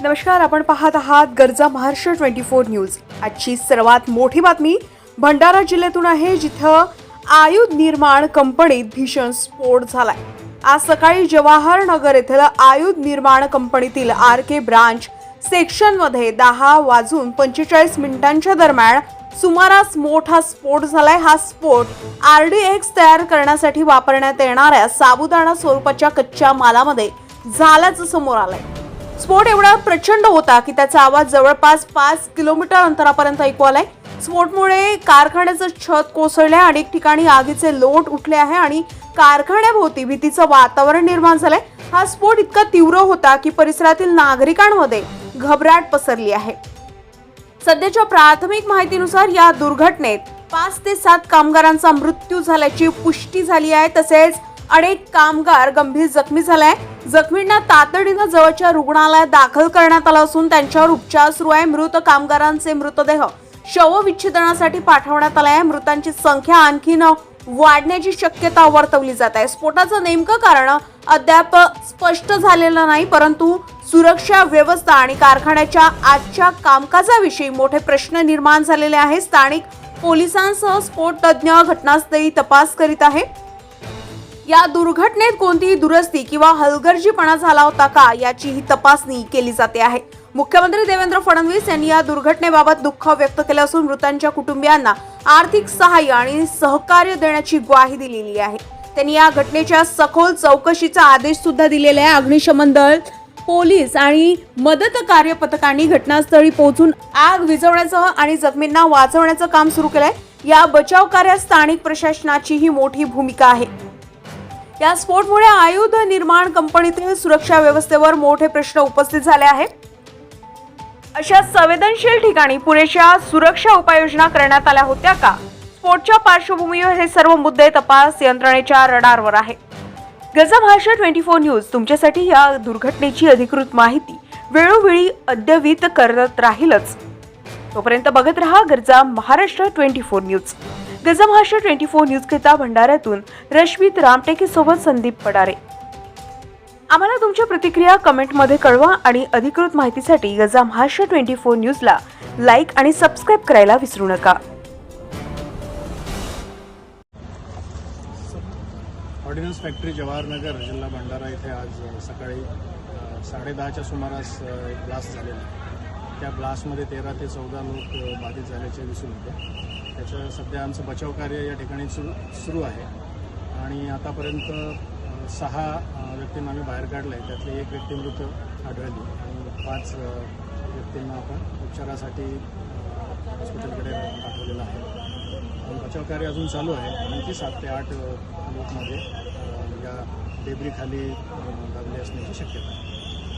नमस्कार आपण पाहत आहात गरजा महाराष्ट्र ट्वेंटी फोर न्यूज. आजची सर्वात मोठी बातमी भंडारा जिल्ह्यातून आहे जिथं आयुध निर्माण कंपनीत भीषण स्फोट झालाय. आज सकाळी जवाहर नगर येथील आयुध निर्माण कंपनीतील आर के ब्रांच सेक्शनमध्ये दहा वाजून पंचेचाळीस मिनिटांच्या दरम्यान सुमारास मोठा स्फोट झालाय. हा स्फोट आर डी एक्स तयार करण्यासाठी वापरण्यात येणाऱ्या साबुदाणा स्वरूपाच्या कच्च्या मालामध्ये झाल्याचं समोर आलंय. स्फोट एवढा प्रचंड होता की त्याचा आवाज जवळपास पाच किलोमीटर अंतरापर्यंत ऐकू आलाय. स्फोटमुळे कारखान्याचं छत कोसळलंय अनेक ठिकाणी आगीचे लोट उठले आहे आणि कारखान्याभोवती भीतीचं वातावरण निर्माण झालंय. हा स्फोट इतका तीव्र होता की परिसरातील नागरिकांमध्ये घबराट पसरली आहे. सध्याच्या प्राथमिक माहितीनुसार या दुर्घटनेत पाच ते सात कामगारांचा मृत्यू झाल्याची पुष्टी झाली आहे. तसेच अनेक कामगार गंभीर जखमी झालाय. आहे जखमींना तातडीनं जवळच्या रुग्णालयात दाखल करण्यात आलं असून त्यांच्यावर उपचार सुरू आहे. मृत कामगारांचे मृतदेह शवविच्छेदनासाठी पाठवण्यात आले आहे मृतांची संख्या आणखीन वाढण्याची शक्यता वर्तवली जात आहे. स्फोटाचं नेमकं कारण अद्याप स्पष्ट झालेलं नाही परंतु सुरक्षा व्यवस्था आणि कारखान्याच्या आजच्या कामकाजाविषयी मोठे प्रश्न निर्माण झालेले आहेत. स्थानिक पोलिसांसह स्फोट तज्ज्ञ घटनास्थळी तपास करीत आहे. या दुर्घटनेत कोणतीही दुरुस्ती किंवा हलगर्जीपणा झाला होता का याचीही तपासणी केली जाते आहे. मुख्यमंत्री देवेंद्र फडणवीस यांनी या दुर्घटनेबाबत दुःख व्यक्त केलं असून मृतांच्या कुटुंबियांना आर्थिक सहाय्य आणि सहकार्य देण्याची ग्वाही दिलेली आहे. त्यांनी या घटनेच्या सखोल चौकशीचा आदेश सुद्धा दिलेला आहे. अग्निशमन दल पोलीस आणि मदत कार्य पथकांनी घटनास्थळी पोहोचून आग विझवण्याचं आणि जखमींना वाचवण्याचं काम सुरू केलंय. या बचाव कार्यात स्थानिक प्रशासनाचीही मोठी भूमिका आहे. या स्फोटमुळे आयुध निर्माण कंपनीतील सुरक्षा व्यवस्थेवर मोठे प्रश्न उपस्थित झाले आहेत. अशा संवेदनशील ठिकाणी पुरेशा सुरक्षा उपाययोजना करण्यात आल्या होत्या का? स्फोटच्या पार्श्वभूमीवर हे सर्व मुद्दे तपास यंत्रणेच्या रडारवर आहे गजा भाषा ट्वेंटी फोर न्यूज तुमच्यासाठी या दुर्घटनेची अधिकृत माहिती वेळोवेळी अद्यवित करत राहीलच. तोपर्यंत बघत रहा Garja Maharashtra twenty four news. Gaja twenty four news करिता भंडाऱ्यातून रश्मीत रामटेके सोबत संदीप पडारे. आम्हाला तुमच्या प्रतिक्रिया कमेंटमध्ये कळवा आणि अधिकृत माहितीसाठी गजा महाराष्ट्र ट्वेंटी फोर न्यूजला लाईक आणि सबस्क्राईब करायला विसरू नका. ऑर्डिनन्स फॅक्टरी जवाहरनगर जिल्हा भंडारा इथे आज सकाळी अ, साडेदहाच्या सुमारास ब्लास्ट झालेला त्या ब्लास्टमध्ये तेरा ते चौदा लोक बाधित झाल्याचे दिसून येते. त्याचं सध्या आमचं बचाव कार्य या ठिकाणी सुरू सुरू आहे. आणि आतापर्यंत सहा व्यक्तींना आम्ही बाहेर काढलं आहे त्यातली एक व्यक्ती मृत आढळली आणि पाच व्यक्तींना आपण उपचारासाठी हॉस्पिटलकडे पाठवलेलं आहे. बचाव कार्य अजून चालू आहे. आणखी सात ते आठ लोकमध्ये या डेब्रीखाली अ, लागले असण्याची शक्यता आहे.